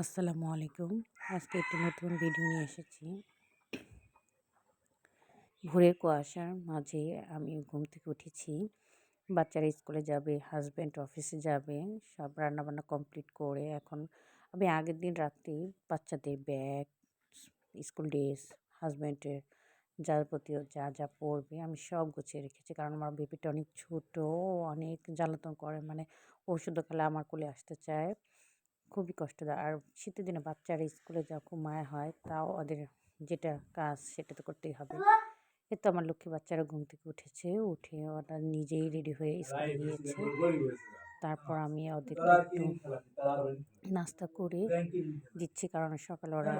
আসসালামু আলাইকুম। আজকে একটি নতুন ভিডিও নিয়ে এসেছি। ভোরের কুয়াশার মাঝে আমি ঘুম থেকে উঠেছি। বাচ্চারা স্কুলে যাবে হাজব্যান্ড অফিসে যাবে, সব রান্নাবান্না কমপ্লিট করে এখন আমি আগের দিন রাত্রে বাচ্চাদের ব্যাগ স্কুল ড্রেস হাজব্যান্ডের যাবতীয় যা যা পড়বে আমি সব গুছিয়ে রেখেছি। কারণ আমার বেবিটা অনেক ছোটো, অনেক জ্বালাতন করে মানে ওষুধ খেলে আমার কোলে আসতে চায়। খুবই কষ্টদায়ক। আর শীতের দিনে বাচ্চারা স্কুলে যাওয়া খুব মায়া হয় তাও ওদের যেটা কাজ সেটা তো করতেই হবে। এ তো আমার লক্ষ্মী বাচ্চারা ঘুম থেকে উঠেছে উঠে ওরা নিজেই রেডি হয়ে স্কুলে গিয়েছে। তারপর আমি ওদেরকে একটু নাস্তা করে দিচ্ছি কারণ সকালে ওরা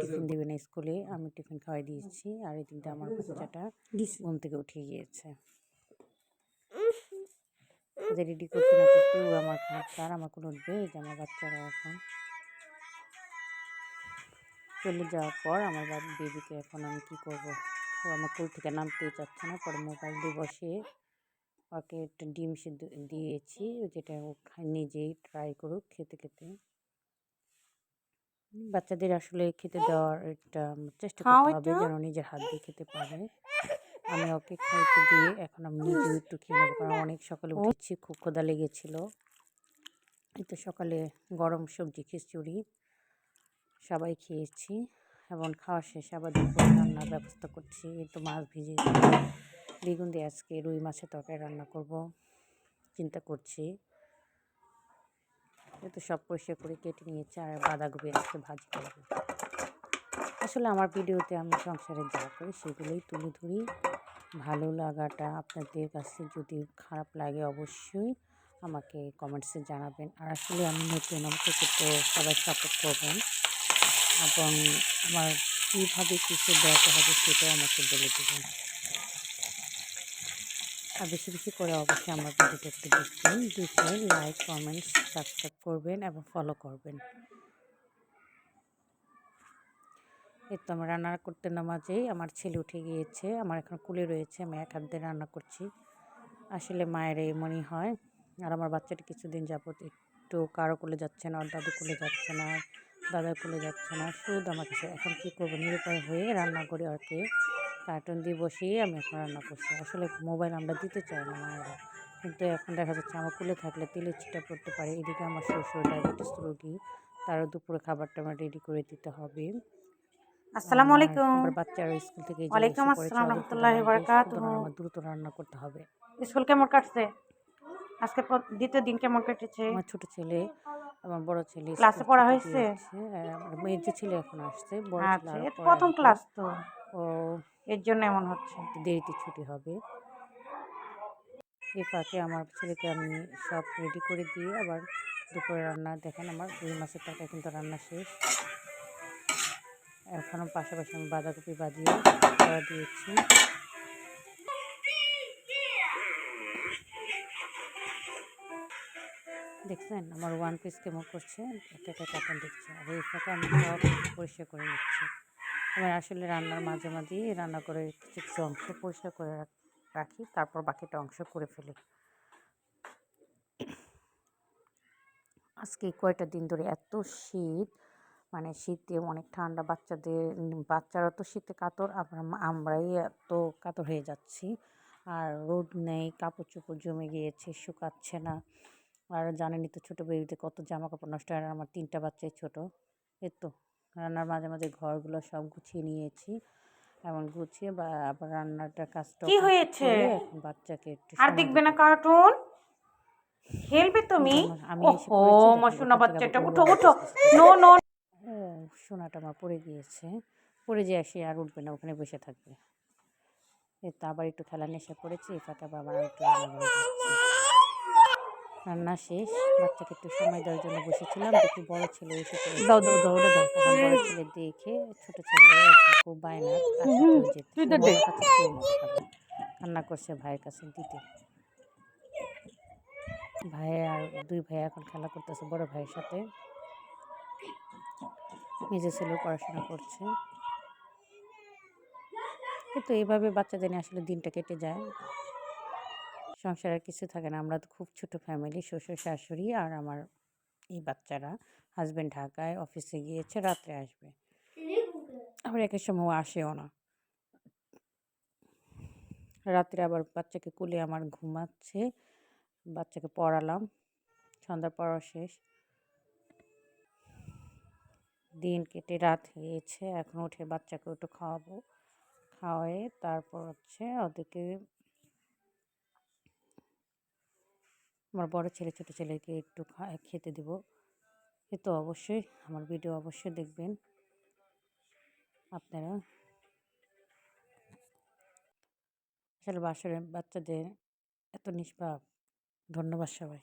টিফিন দেবে না স্কুলে। আমি টিফিন খাওয়াই দিয়েছি আর এদিক আমার বাচ্চাটা ঘুম থেকে উঠে গিয়েছে। ওদের রেডি করতে না করতে ও আমার তার আমার কোনো উঠবে যে আমার বাচ্চারা এখন। চলে যাওয়ার পর আমার বেবিকে এখন আমি কী করব? ও আমার কোল থেকে নামতেই চাচ্ছে না। পরে মোবাইল দিয়ে বসিয়ে ওকে একটা ডিম সিদ্ধ দিয়েছি। যেটা ও নিজেই ট্রাই করুক খেতে খেতে। বাচ্চাদের আসলে খেতে দেওয়ার একটা চেষ্টা করতে হবে যেন নিজের হাত দিয়ে খেতে পারে। আমি ওকে খাইতে দিয়ে এখন আমি নিজেও একটু খেয়ে নেব, কারণ অনেক সকালে উঠেছি, খুব ক্ষুদা লেগেছিলো। এই তো সকালে গরম সবজি, খিচুড়ি সবাই খেয়েছি, এবং খাওয়া শেষে, আবার দুপুরে রান্নার ব্যবস্থা করছি। এই তো মাছ ভিজে বেগুন দিয়ে আজকে রুই মাছের তরকারি রান্না করব, চিন্তা করছি। তো সব পরিষ্কার করে কেটে নিয়েছি, আর বাঁধাকপি আজকে ভাজি করব। আসলে আমার ভিডিওতে আমি সংসারে যা করি সেগুলোই তুলে ধরি। ভালো লাগাটা আপনাদের কাছে যদি খারাপ লাগে অবশ্যই আমাকে কমেন্টসে জানাবেন। আর আসলে আমি নতুন আমাকে তো সবাই সাপোর্ট করবেন। এবং আমার কীভাবে কিছু দেওয়াতে হবে সেটাও আমাকে বলে দেবেন। আর বেশি বেশি করে অবশ্যই আমার ভিডিওটা একটু দেখবেন, দেখে লাইক কমেন্টস সাবস্ক্রাইব করবেন এবং ফলো করবেন। এই তো আমি রান্না করতে নামাজেই আমার ছেলে উঠে গিয়েছে, আমার এখন কুলে রয়েছে, আমি এক হাত রান্না করছি। আসলে মায়ের এমনই হয়। আর আমার বাচ্চাটি কিছুদিন যাবত একটু কারও কোলে যাচ্ছে না দাদু কোলে যাচ্ছে না দাদার কোলে যাচ্ছে না। শুধু আমার কাছে এখন কী করব? নিরুপায় হয়ে রান্না করি আর কি। কার্টুন দিয়ে বসিয়ে আমি এখন রান্না করছি। আসলে মোবাইল আমরা দিতে চাই না মায়েরা। কিন্তু এখন দেখা যাচ্ছে আমার কুলে থাকলে তেলের ছিটা পড়তে পারে। এদিকে আমার শ্বশুর ডায়াবেটিস রোগী, তারও দুপুরে খাবারটা আমার রেডি করে দিতে হবে। আসসালামু আলাইকুম। আমার বাচ্চারা স্কুল থেকে ওয়ালাইকুম আসসালাম রাহমাতুল্লাহি ওয়া বারাকাতুহু। দ্রুত রান্না করতে হবে। স্কুল কেমন কাটছে? আজকে দ্বিতীয় দিন কেমন কেটেছে? আমার ছোট ছেলে আমার বড় ছেলে ক্লাসে পড়া হয়েছে? হ্যাঁ, আমার মেয়ের যে ছেলে এখন আসছে বড় ছেলে আচ্ছা তো প্রথম ক্লাস তো। ও এর জন্য এমন হচ্ছে। দেরিতে ছুটি হবে। এই ফাঁকে আমার ছেলেকে আমি সব রেডি করে দিয়ে আবার দুপুরে রান্না দেখেন আমার রুই মাছের তরকারি কিন্তু রান্না শেষ। এখন পাশাপাশি আমি বাঁধাকপি বাজিয়ে করা দিয়েছি। দেখছেন, আমার ওয়ান পিস কেমন করছে? একটা একটা কাটান দেখছে। আর এই ফাঁকে আমি সব পরিষ্কার করে নিচ্ছি। আমার আসলে রান্নার মাঝে মাঝেই রান্না করে কিছু কিছু অংশ পরিষ্কার করে রাখি, তারপর বাকিটা অংশ করে ফেলি। আজকে কয়টা দিন ধরে এত শীত মানে শীতে অনেক ঠান্ডা বাচ্চাদের বাচ্চারা তো শীতে কাতর আমরা আমরাই এত কাতর হয়ে যাচ্ছি। আর রোদ নেই কাপড় চোপড় জমে গিয়েছে শুকাচ্ছে না। আর জানেনই তো ছোটো বেবিতে কত জামা কাপড় নষ্ট হয় আমার তিনটা বাচ্চাই ছোটো। এই তো রান্নার মাঝে মাঝে ঘরগুলো সব গুছিয়ে নিয়েছি। এমন গুছিয়ে বা আবার রান্নাটা কাজটা কি হয়েছে? বাচ্চাকে একটু আর দেখবে না কার্টুন খেলবে তুমি? ওখান থেকে বাচ্চাটা উঠো উঠো। নো নো ও সোনাটা আমার পড়ে গিয়েছে। পড়ে যে আসে আর উঠবে না ওখানে বসে থাকবে। এই তো আবার একটু খেলা নেশা পড়েছে এই ফাঁকে আবার আমার একটু রান্না শেষ বাচ্চাকে একটু সময় দেওয়ার জন্য বসেছিলাম দেখি বড় ছেলে এসে। দাও দাও দাও দাও। বড় ছেলে দেখে ছোট ছেলে খুব বায়না কান্না করছে ভাইয়ের কাছে দিতে। ভাই আর দুই ভাই এখন খেলা করতেছে বড় ভাইয়ের সাথে। নিজের ছেলেও পড়াশোনা করছে। এই তো এইভাবে বাচ্চাদের নিয়ে আসলে দিনটা কেটে যায়। সংসারে আর কিছু থাকে না। আমরা তো খুব ছোট ফ্যামিলি শ্বশুর, শাশুড়ি আর আমার এই বাচ্চারা। হাজব্যান্ড ঢাকায় অফিসে গিয়েছে, রাত্রে আসবে। আবার একের সময় আসেও না। রাত্রে আবার বাচ্চাকে কুলে আমার ঘুমাচ্ছে। বাচ্চাকে পড়ালাম। সন্ধ্যার পড়া শেষ। দিন কেটে রাত হয়েছে, এখন উঠে বাচ্চাকে একটু খাওয়াবো। খাওয়ায়ে তারপর হচ্ছে ওদেরকে আমার বড় ছেলে, ছোট ছেলেকে একটু খেতে দিব। এ তো অবশ্যই, আমার ভিডিও অবশ্যই দেখবেন। আপনারা আসলে বাসরে বাচ্চাদের এত নিষ্পাপ। ধন্যবাদ সবাই।